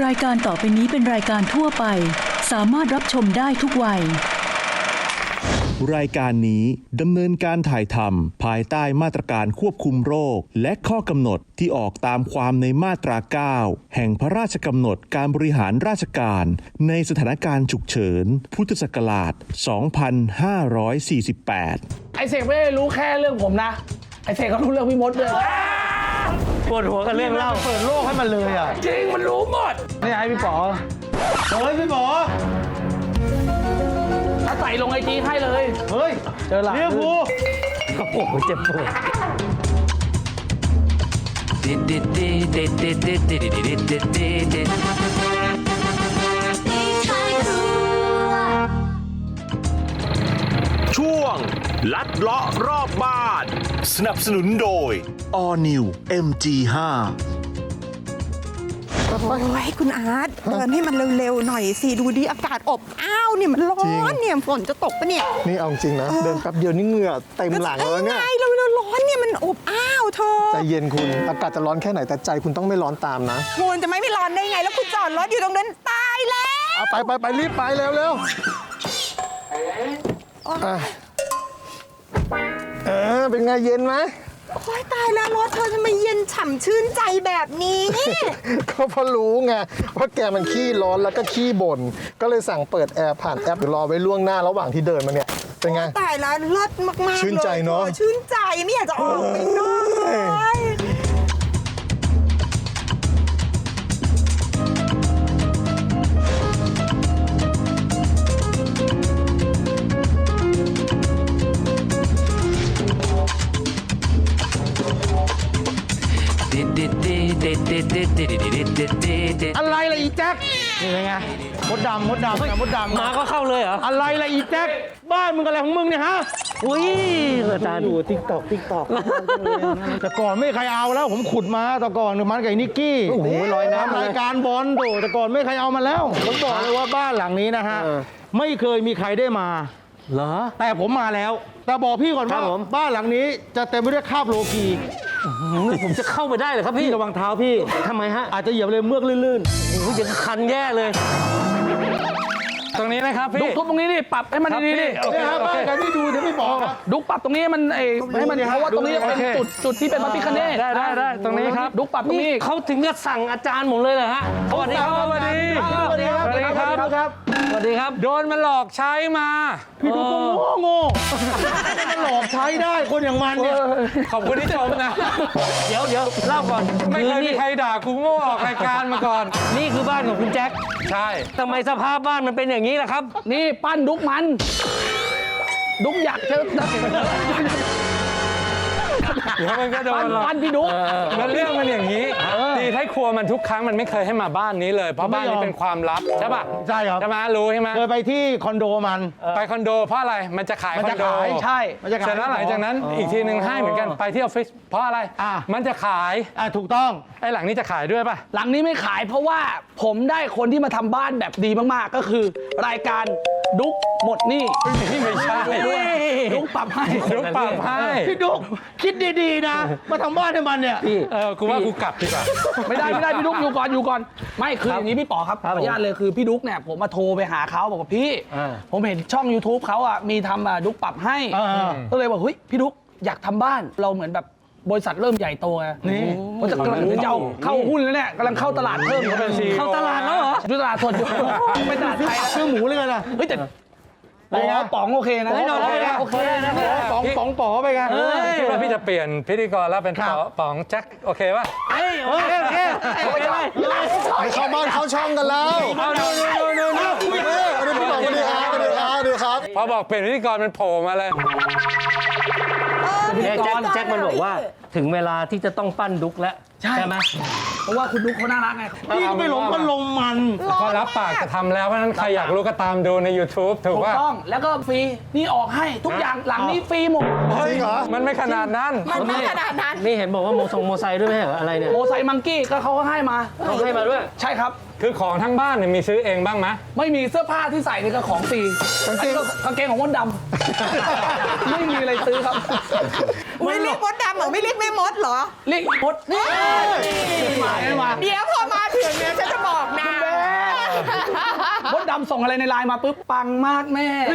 รายการต่อไปนี้เป็นรายการทั่วไป สามารถรับชมได้ทุกวัย รายการนี้ดำเนินการถ่ายทำภายใต้มาตรการควบคุมโรค และข้อกำหนดที่ออกตามความในมาตรา 9 แห่งพระราชกำหนดการบริหารราชการ ในสถานการณ์ฉุกเฉิน พุทธศักราช 2548 ไอเสกไม่ได้รู้แค่เรื่องผมนะ ไอเสกก็รู้เรื่องพี่มดด้วย ปวดหัวกับเรื่องเล่า เปิดโลกให้มันเลยอะ จริงมันรู้หมดนี่ให้พี่ป๋อเฮ้ยพี่ป๋อถ้าใส่ลงไอจีให้เลย เฮ้ยเจอหลังเรียกกูโอ้โหเจ็บปวดช่วง ลัดเลาะรอบบ้าน สนับสนุนโดย All New MG5 โอ้ยคุณอาร์ตเดินให้มันเร็วๆหน่อยสิดูดิอากาศอบอ้าวเนี่ยมันร้อนเนี่ยฝนจะตกปะเนี่ยนี่เอาจริงนะ เดินแป๊บเดียวนี่เหงื่อเต็มหลังแล้วเนี่ย ไงเราเราร้อนเนี่ยมันอบอ้าวเธอใจเย็นคุณ อากาศจะร้อนแค่ไหนแต่ใจคุณต้องไม่ร้อนตามนะคุณจะไม่ไม่ร้อนได้ไง แล้วคุณจอดรถอยู่ตรงนั้นตายแล้ว เอาไปไปไปรีบไปเร็วเร็วอะเออเป็นไงเย็นไหมโอ้ยตายแล้วรถเธอทำไมเย็นฉ่ำชื่นใจแบบนี้ ก็เพราะรู้ไงว่าแกมันขี้ร้อนแล้วก็ขี้บ่นก็เลยสั่งเปิดแอร์ผ่านแอปเดี๋ยวรอไว้ล่วงหน้าระหว่างที่เดินมาเนี่ยเป็นไง ตายแล้วรถมากๆชื่นใจเนอะลยธอชื่นใจไม่อยากจะออกไปนอก อะไรล่ะอีแจ็คนี่เป็นไงมดดำมดดำนะมดดำมาก็เข้าเลยเหรอ อะไรล่ะอีแจ็คบ้านมึงอะไรของมึงเนี่ยฮะอุ้ยอาจารย์ดูทิกตอกทิกตอกแต่ก่อนไม่มีใครเอาแล้วผมขุดมาแต่ก่อนมันกับไอ้นิกกี้โอ้โหลอยน้ำทำมาเลรายยการบอลโตแต่ก่อนไม่มีใครเอามาแล้วผมบอกเลยว่าบ้านหลังนี้นะฮะไม่เคยมีใครได้มาเหรอแต่ผมมาแล้ว แต่บอกพี่ก่อนครัว่าบผมบ้านหลังนี้จะเต็มไปด้วยคราบโลกี ผมจะเข้าไปได้เหรอครับพี่พี่ระวังเท้าพี่ ทำไมฮะอาจจะเหยียบเลยเมือกลื่นโอ้โหยังคันแย่เลยตรงนี้นะครับดุพี่กทุบตรงนี้ดิปรับให้มันครับดีๆดิพี่ๆเนี่ยครับบ้านกันที่ดูเดี๋ยวพี่บอกครับดุกปรับตรงนี้ให้มันเอให้มันดูดิฮะเพราะว่าตรงนี้ดูดิเป็นโอเคจุดจุดที่เป็นพระพิคเนตได้ได้ได้ตรงนี้ครับ ดุกปรับตรงนี่นี้ เขาถึงกับสั่งอาจารย์ผมเลยเหรอฮะสวัสดีครับสวัสดีสวัสดีครับสวัสดีครับ ครับ สวัสดีครับ โดนมันหลอกใช้มา พี่ดูก็โง่โง่มันหลอกใช้ได้คนอย่างมันเนี่ย ขอบคุณที่ชมนะ เดี๋ยวเดี๋ยวเล่าก่อนไม่เคยอมีนี่ใครด่ากูโง่ออกรายการมาก่อน นี่คือบ้านของคุณแจ็ค ใช่ทำไมสภาพบ้านมันเป็นอย่างนี้ล่ะครับ นี่ปั้นดุกมัน ดุกอยากจะ เดี๋ยวมันก็โดปั้นนหรอกปั้นพี่ดุกมันเรื่องมันอย่างนี้ดีให้ครัวมันทุกครั้งมันไม่เคยให้มาบ้านนี้เลย เพราะบ้านนี้เป็นความลับใช่ป่ะใช่ครับ ใช่ไหมรู้ใช่ไหมเคยไปที่คอนโดมัน ไปคอนโดเพราะอะไรมันจะขายมันคอจะนโด ขายใช่ มันจะขายเสร็จแล้วหลังจากนั้นอีกทีหนึ่งให้เหมือนกันไปที่ออฟฟิศเพราะอะไร อะ มันจะขายอะถูกต้อง ไอ้หลังนี้จะขายด้วยป่ะ หลังนี้ไม่ขายเพราะว่าผมได้คนที่มาทำบ้านแบบดีมากๆ ก็คือรายการ ดุกหมดหนี่นี่ไม่ใช่ดุกปรับให้ลูกปรับให้พี่ดุ๊กคิดดีๆนะ มาทำบ้านให้มันเนี่ยเออกูว่ากูกลับดีกว่าไม่ได้ไม่ได้พี่ดุ๊กอยู่ก่อนอยู่ก่อน ไม่คืออย่างนี้พี่ป๋อครับขออนุญาตเลยคือพี่ดุ๊กเนี่ยผมมาโทรไปหาเขาบอกว่าพี่อ่าผมเห็นช่อง YouTube เขาอะมีทำอะดุ๊กปรับให้อ่าก็เลยบอกเฮ้ยพี่ดุ๊กอยากทำบ้านเราเหมือนแบบ บริษัทเริ่มใหญ่โตไงนี่มันจะกำลังจะเอาเข้าหุ้นแล้วเนี่ยกำลังเข้าตลาดเพิ่มเขาเป็น CEO เข้าตลาดแล้วเหรอดูตลาดสดอยู่ไม่ตลาดไทยชื่อหมูเลยนะเฮ้ยแต่เป็นไงป๋อป๋องโอเคนะเฮ้ยเราได้นะโอเคนะป๋องป๋องป๋อไปไงคิดว่าพี่จะเปลี่ยนพิธีกรแล้วเป็นครับป๋อป๋องแจ็คโอเคป่ะเอ้ยโอเคโอเคโอเคเลยไปเข้าบ้านเข้าช่องกันแล้วเอาดูดูดูดูดูเอออันนี้พี่บอกสวัสดีครับสวัสดีครับสวัสดีครับพอบอกเปลี่ยนพิธีกรมันโผล่มาเลย เนี่ยแจ็คแจ็คมันบอกว่า ถึงเวลาที่จะต้องปั้นดุกแล้วใช่ ไหมเพราะว่าคุณดุ๊กเขาน่ารักไง พี่ก็ไม่หลงพัดลมมัน ก็รับปากจะทำแล้ว เพราะฉะนั้นใครอยากรู้ก็ตามดูใน YouTube ถูกถูกป่ะต้อง แล้วก็ฟรี นี่ออกให้ทุกอย่างหลังนี้ฟรีหมด จริงเหรอ มันไม่ขนาดนั้น มันไม่ขนาดนั้น นี่เห็นบอกว่าโมทรงโมไซค์ด้วยไหมเหรออะไรเนี่ยโมไซมังกี้ก็เขาก็ให้มา เขาให้มาด้วย ใช่ครับ คือของทั้งบ้านเนี่ยมีซื้อเองบ้างไหมไม่มีเสื้อผ้าที่ใส่นี่ก็ของฟรีกางเกงอันนี้ก็กางเกงของมดดำ ไม่มีอะไรซื้อครับไม่เรียกมดดำเหรอไม่เรียกแม่มดเหรอ เรียกมดนี่มาไม่มาเดี๋ยวพอมาถึงเนี่ยฉันจะบอกนะำส่งอะไรในไลน์มาปุ๊บปังมากแม่ ไ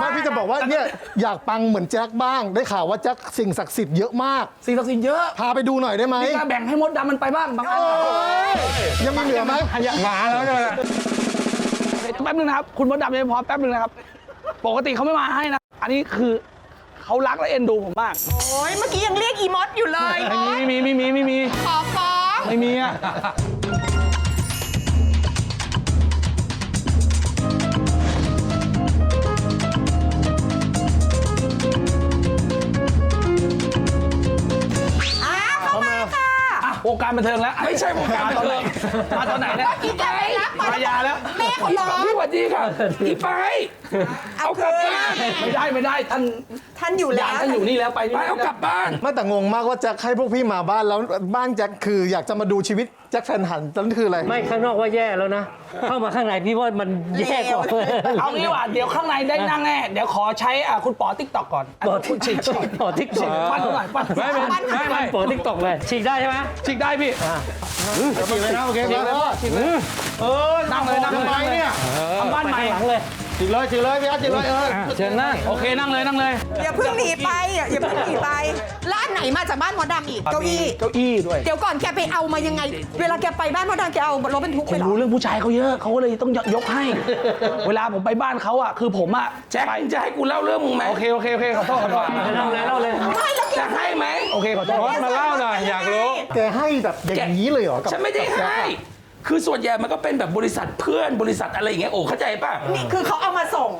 มาพี่จะบอกว่าเนี่ยอยากปังเหมือนแจ็คบ้าง ได้ข่าวว่าแจ็คสิ่งศักดิ์สิทธิ์เยอะมาก สิ่งศักดิ์สิทธิ์เยอะพาไปดูหน่อยได้ไหมนี่ก็แบ่งให้มดดำมันไปบ้างบางอันยังมีเหลือไหมมาแล้วใช่ไหมแป๊บนึงนะครับ คุณมดดำยังพอแป๊บนึงนะครับ ปกติเขาไม่มาให้นะ อันนี้คือเขารักและเอ็นดูผมมาก โอ้ยเมื่อกี้ยังเรียกอีมดอยู่เลยมไม่ดมีไม่มีไม่มีไม่มีขอฟ้องไม่มีอะ วงการบันเทิงแล้ว ไม่ใช่วงการบันเทิงมาตอนไหนเนี่ยอีแจ๊คไปรับมามายาแล้วแม่เขาร้องสวัสดีค่ะอีไปเอาคืนไม่ได้ไม่ได้ท่านท่านอยู่แล้ยาวท่านอยู่นี่แล้วไปไปเอากลับบ้านไม่แต่งงมากว่าแจ็คให้พวกพี่มาบ้านแล้วบ้านแจ็คคืออยากจะมาดูชีวิตแจ็คแฟนหันนั่นคืออะไรไม่ข้างนอกว่าแย่แล้วนะ เข้ามาข้างในพี่ว่ามันแย่กว่าเอางี้ว่าเดี๋ยวข้างในได้นั่งแน่เดี๋ยวขอใช้อะคุณป๋อติ๊กต็อกก่อนปอคุทิณกฉีกฉีกปอทิกตอกปั้นหน่อยปั้นไม่ไม่ไม่ไม่ปอทิกตอกเลยฉีกได้ใช่ไหมฉีกได้พี่ฉีกเลยนะโอเคครับเออนั่งเลยนั่งเลยทำไมเนี่ยทำบ้านใหม่หลังเลยฉีกเลยฉีกเลยพี่อาร์ตฉีกเลยเออเชิญนั่งโอเคนั่งเลยนั่งเลยอย่าเพิ่งหนีไปอย่าอย่าเพิ่งหนีไปร้าน ไหนมาจากบ้านมดดำอีกเก้าอี้ เก้าอี้ด้วย เดี๋ยวก่อนแกไปเอามายังไง เวลาแกไปบ้านมดดำแกเอารถบรรทุกผไปมเหรอรู้เรื่องผู้ชายเขาเยอะเขาก็เลยต้องยกให้ เวลาผมไปบ้านเขาอะคือผมอะแจ็คมึงจะให้กูเล่าเรื่องมึงไหมโอเค โอเค โอเค ขอโทษขอโทษเล่าเลยเล่าเลยไม่แล้วแกจะให้ไหมโอเคขอโทษรถมาเล่าหน่อยอยากรู้ แกให้แบบอย่างนี้เลยเหรอกับฉันไม่ได้กับแจ็คให้ อะ คือส่วนใหญ่มันก็เป็นแบบบริษัทเพื่อนบริษัทอะไรอย่างเงี้ยโอ้เข้าใจป่ะ นี่คือเขาเอามาส่ง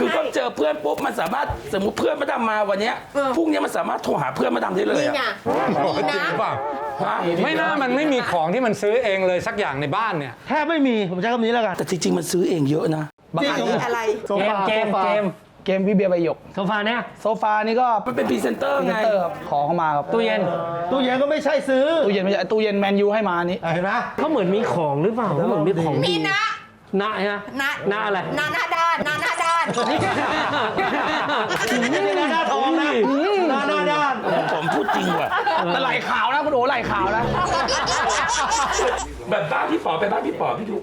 คือก็เจอเพื่อนปุ๊บมันสามารถสมมติเพื่อนมาดำมาวันเนี้ยเออ พรุ่งนี้มันสามารถโทรหาเพื่อนมาดำได้เลยนี่อะไงนี่นะฮะไม่น่ามันไม่มีของที่มันซื้อเองเลยสักอย่างในบ้านเนี่ยแทบไม่มีผมใช้คำนี้แล้วกันแต่จริง ๆ มันซื้อเองเยอะนะ บางอันอะไร โซเกมฟาเกมโซฟาเกม เกมพี่เบียร์ใบหยก โซฟาเนี่ย โซฟานี่ก็มันเป็นพรีเซนเตอร์พรีเซไงนเตอร์ครับขอเข้ามาครับตู้เย็นตู้เย็นก็ไม่ใช่ซื้อตู้เย็นไม่ใช่ตู้เย็นแมนยูให้มาอันนี้ เห็นไหมเขาเหมือนมีของหรือเปล่าเขาเหมือนมีของมีดีนะ หน้าฮะนะหน้าอะไรนาหน้าด้านนาหน้าด้าน ไม่ใช่หน้าหน้าทองนะหน้าหน้าด้าน ผมพูดจริงว่ะ แต่ไหลขาวนะคุณโอไหลขาวนะแบบบ้านพี่ป๋อไปบ้านพี่ป๋อพี่ดู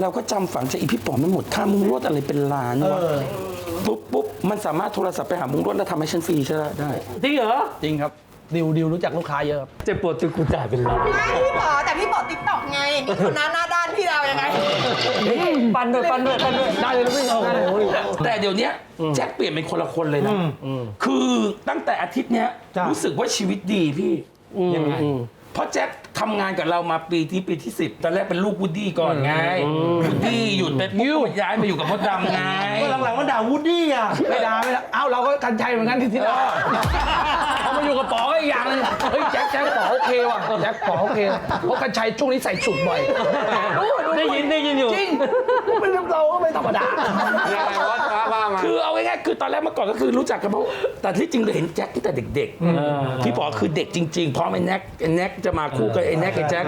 เราก็จำฝังใจอีพี่ป๋อมันหมดค่ามุ้งลวดอะไรเป็นล้านวะปุ๊บปุ๊บมันสามารถโทรศัพท์ไปหามุ้งลวดแล้วทำให้ฉันฟรีใช่ไหมได้ จริงเหรอ จริงครับดิวดิวรู้จักลูกค้าเยอะครับ เจ็บปวดตึกกูจ่ายเป็นล้าน ไม่พี่บอกแต่พี่บอกติ๊กต็อกไงนี่คนน้าหน้าด้านพี่เรา ยังไงปันด้วยปันด้วยปันด้วยได้เลยลูกพี่โอ้โหแต่เดี๋ยวเนี้ยแจ็คเปลี่ยนเป็นคนละคนเลยนะคือตั้งแต่อาทิตย์เนี้ยจ้ะรู้สึกว่าชีวิตดีพี่ยังไงเพราะแจ็คทำงานกับเรามาปีที่ปีที่ 10 ตอนแรกเป็นลูกวูดดี้ก่อนไงวูดดี้หยุดไปปุ๊บก็ย้ายมาอยู่กับมดดำไงก็หลังๆว่าด่าวูดดี้อะไม่ด่าไม่ด่าเอ้าเราก็กันชัยเหมือนกันที่ที่เราเขามา อยู่กับป๋อก็อีกอย่างหนึงเฮ้ยแจ็คแจ็คป๋อโอเคว่ะแจ็คป๋อโอเคเพราะกันชัยช่วงนี้ใส่สุดบ่อยได้ยินได้ยินอยู่ จริงเป็นเราก็ไม่ธรรมดา ยังไงว่าว่าว่ามา คือเอาง่ายๆคือตอนแรกเมื่อก่อนก็คือรู้จักกันเพราะแต่ที่จริงเราเห็นแจ็คตั้งแต่เด็กๆพี่ป๋อคือเด็กจริงๆเพราะไอ้แน็กไอ้แน็กจะมาคู่กับไอ้แน็กกับแจ็ค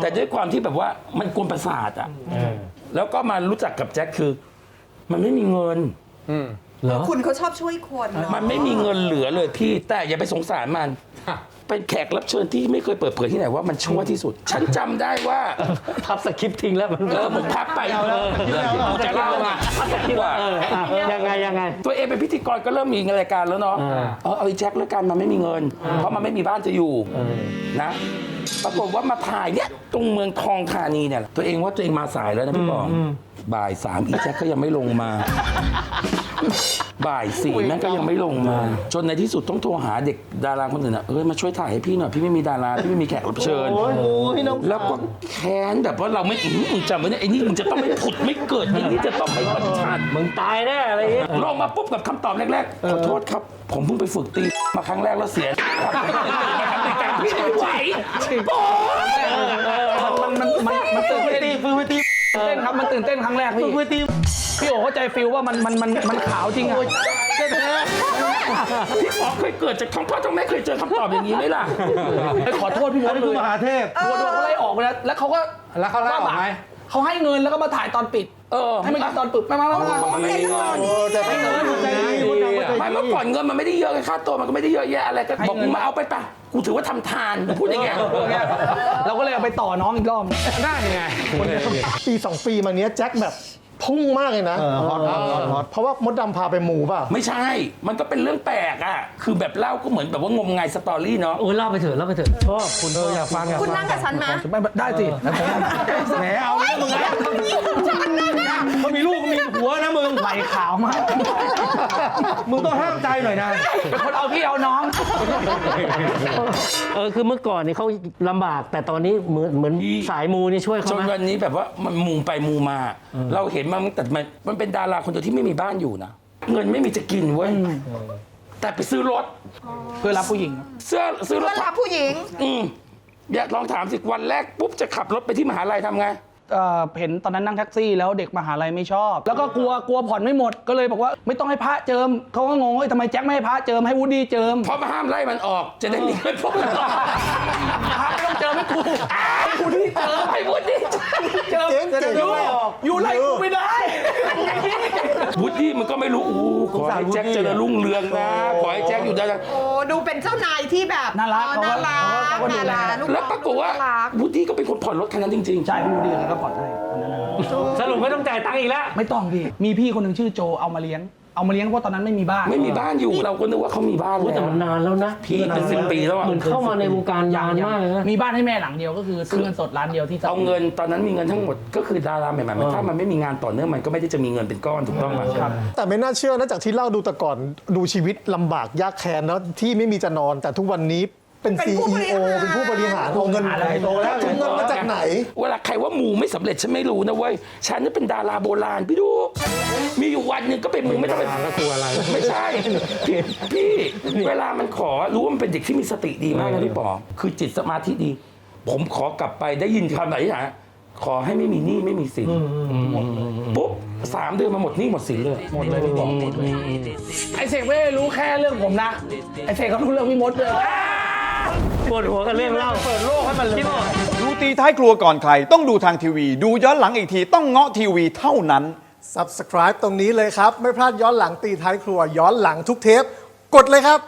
แต่ด้วยความที่แบบว่ามันกวนประสาทอะแล้วก็มารู้จักกับแจ็คคือ มันไม่มีเงิน คุณเขาชอบช่วยคนเนาะมันไม่มีเงินเหลือเลยพี่ แต่อย่าไปสงสารมัน เป็นแขกรับเชิญที่ไม่เคยเปิดเผยที่ไหนว่ามันชั่วที่สุด ฉันจำได้ว่าพับสคริปต์ทิ้งแล้วมัน เออมึงพับไปเออกูจะเล่าอะว่า เอออะยังไงยังไง ตัวเองเป็นพิธีกรก็เริ่มมีรายการแล้วเนาะ อ่า เออเอาไอ้แจ็คแล้วกันมันไม่มีเงิน เพราะมันไม่มีบ้านจะอยู่นะ ปรากฏว่ามาถ่ายเนี่ยตรงเมืองทองธานีเนี่ยแหละตัวเองว่าตัวเองมาสายแล้วนะพี่บอมบ่ายสามอีแจ็คก็ยังไม่ลงมา บ่ายสี่แม่งก็ยังไม่ลงมา จนในที่สุดต้องโทรหาเด็กดาราคนอื่นอะเอ้ยมาช่วยถ่ายให้พี่หน่อยพี่ไม่มีดาราพี่ไม่มีแขกรับเชิญ โอ้ยโอ้ยน้องแล้วก็แค้นแบบว่าเราไม่อื้อหือมึงจำไว้เนี่ยไอ้นี่มึงจะต้องไม่ผุดไม่เกิดไอ้นี่จะต้องไม่บัญชาติมึงตายแน่อะไรอย่างเงี้ยลงมาปุ๊บกับคำตอบแรกๆขอโทษครับ ผมเพิ่งไปฝึกตีมาครั้งแรกแล้วเสียในการพี่ไม่ไหวโอ้ย มันมันมันมันตื่นไปเต้นตีฟืนไปตีเต้นครับมันตื่นเต้นครั้งแรกพี่ไปตีพี่โอเข้าใจฟิลว่ามันมันมันมันขาวจริงอะพี่ป๋อเคยเกิดจากท้องพ่อท้องแม่เคยเจอคำตอบอย่างนี้ไหมล่ะไอ้ขอโทษพี่มอันดนี้เลคือยมหาเทพตัวโดนเขาไล่ออกไปแล้วแล้วเขาก็แล้วเขาไล่ออกไหมเขาให้เงินแล้วก็มาถ่ายตอนปิด เออ ให้มันกินตอนปิดไม่ไม่ไม่ไม่มันไม่ได้เงินโอ้แต่ไม่เงินใจดีมดดำก็ใจไม่ดีเมื่อก่อนเงินมันไม่ได้เยอะไงค่าตัวมันก็ไม่ได้เยอะแยะอะไรก็บอกมึงมาเอาไปปะ กูถือว่าทำทานพูดอย่างเงี้ยเราก็เลยเอาไปต่อน้องอีกรอบ ได้ยังไง ปีสองปีมาเนี้ยแจ็คแบบผ พุ่งมากเลยนะเออฮอตฮอตฮอตฮอต เพราะว่ามดดำพาไปหมูป่ะ ไม่ใช่ มันก็เป็นเรื่องแปลกอะ คือแบบเล่าก็เหมือนแบบว่างมงายสตอรี่เนาะ โอ้ยเล่าไปเถอะเล่าไปเถอะชอบคุณชอบอยากฟังอยากคุณฟันั่งกับฉันไหมไม่ได้สิแล้วผมแหมเอาเนี่ยมึงนะเขามีลูกมีผัวนะมึงไหลขาวมาก มึงต้องห้ามใจหน่อยนะเป็นคนเอาพี่เอาน้อง เออคือเมื่อก่อนนี่เขาลำบาก แต่ตอนนี้เหมือนเหมือนสายมูนี่ช่วยจเขานไหมวันนี้แบบว่ามันมูไปมูมา เราเห็นมาตั้งแต่มันมันเป็นดาราคนเดียวที่ไม่มีบ้านอยู่นะ เงินไม่มีจะกินเว้ย แต่ไปซื้อรถ เพื่อรับผู้หญิง เสื้อซื้อรเพื่ถอนรับผู้หญิง อืมอยากลองถามสิวันแรกปุ๊บจะขับรถไปที่มหาลัยทำไง เอ่อเห็นตอนนั้นนั่งแท็กซี่แล้วเด็กมหาลัยไม่ชอบ แล้วก็กลัวกลัวผ่อนไม่หมดก็เลยบอกว่าไม่ต้องให้พระเจิมเขาก็งงว่าทำไมแจ็คไม่ให้พระเจิมให้วูดดี้เจิมเพราะมาห้ามไล่มันออกจะได้มีเงินพวกมันออกพระไม่ต้ องเจิมให้กูให้กูที่เจิมไอ้วุฒิเจิมเจ๊งเจ๋งอยู่ไม่ออกอยู่ไล่กูไม่ได้วุฒิมันก็ไม่รู้อู้ขอให้แจ็คเจริญรุ่งเรืองนะขอให้แจ็คอยู่ได้นะโอ้ดูเป็นเจ้านายที่แบบน่ารักเออเขาก็น่ารักเขาก็ดูแลน่ารักลูกแล้วปรากฏว่าน่รักวุฒิก็เป็นคนผ่อนรถคันนั้นจริงๆใช่พี่วูดดี้ก็ผ่อนให้ตอนนั้นนะสรุปไม่ต้องจ่ายตังค์อีกแล้วไม่ต้องพี่มีพี่คนหนึ่งชื่อโจเอามาเลี้ยง เอามาเลี้ยงเพราะตอนนั้นไม่มีบ้าน ไม่มีบ้านอยู่เราก็นึกว่าเขามีบ้านโอ้ยแล้แต่วมันนานแล้วนะพี่เป็นสิบปีแล้วอะเหมือนเข้ามาในวงการนานมากเลยนะมีบ้านให้แม่หลังเดียวก็คือซื้อเงินสดร้านเดียวที่เอาเงินตอนนั้นมีเงินทั้งหมดก็คือดาราใหม่ๆถ้ามันไม่มีงานต่อเนื่องมันก็ไม่ได้จะมีเงินเป็นก้อนถูกต้องไหมครับแต่ไม่น่าเชื่อนะจากที่เล่าดูแต่ก่อนดูชีวิตลำบากยากแค้นเนาะที่ไม่มีจะนอนแต่ทุกวันนี้ เป็น เป็นผู้บริ CEO หาร เป็นผู้บริหารเอาเงินอะไรโตแล้ว ถึงเงินมาจากไหน เวลาใครว่ามูไม่สำเร็จฉันไม่รู้นะเว้ย ฉันนี่เป็นดาราโบราณพี่ดู มีอยู่วันหนึ่งก็ไปมูไม่ต้องไปกลัวอะไร ไม่ใช่พี่พี่เวลามันขอรู้ว่ามันเป็นเด็กที่มีสติดีมากนะพี่ป๋อคือจิตสมาธิดี ผมขอกลับไปได้ยินคำไหนที่ไหนขอให้ไม่มีหนี้ไม่มีสินปุ๊บสามเดือนมาหมดหนี้หมดสินเลยหมดเลยพี่บอกไอเสกไม่ได้รู้แค่เรื่องผมนะ ไอเสกเขารู้เรื่องพี่มดเลย ปวดหัวกับเรื่องเล่าเปิดโลกให้มันเลยดูตีท้ายครัวก่อนใคร ต้องดูทางทีวี ดูย้อนหลังอีกทีต้องเงาะทีวีเท่านั้น Subscribe ตรงนี้เลยครับ ไม่พลาดย้อนหลังตีท้ายครัวย้อนหลังทุกเทป กดเลยครับ